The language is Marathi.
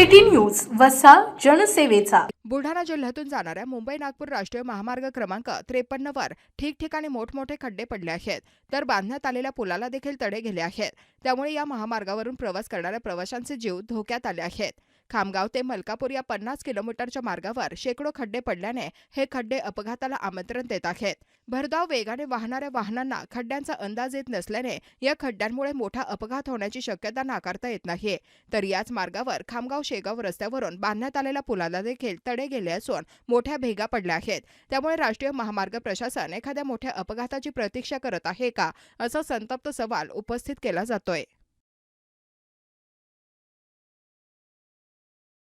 City news वसा जनसेवेचा. बुलढाणा जिल्ह्यातून जाणाऱ्या मुंबई नागपूर राष्ट्रीय महामार्ग क्रमांक त्रेपन्न वर ठिकठिकाणी मोठमोठे खड्डे पडले आहेत. तर बांधण्यात आलेल्या पुलाला देखील तडे गेले आहेत. त्यामुळे या महामार्गावरून प्रवास करणाऱ्या प्रवाशांचे जीव धोक्यात आले आहेत. खामगाव ते मलकापूर या पन्नास किलोमीटरच्या मार्गावर शेकडो खड्डे पडल्याने हे खड्डे अपघाताला आमंत्रण देत आहेत. भरधाव वेगाने वाहणाऱ्या वाहनांना खड्ड्यांचा अंदाज येत नसल्याने या खड्ड्यांमुळे मोठा अपघात होण्याची शक्यता नाकारता येत नाही तर याच मार्गावर खामगाव शेगाव रस्त्यावरून बांधण्यात आलेल्या पुलाला देखील तडे गेले असून मोठ्या भेगा पडल्या आहेत. त्यामुळे राष्ट्रीय महामार्ग प्रशासन एखाद्या मोठ्या अपघाताची प्रतीक्षा करत आहे का? असा संतप्त सवाल उपस्थित केला जातोय.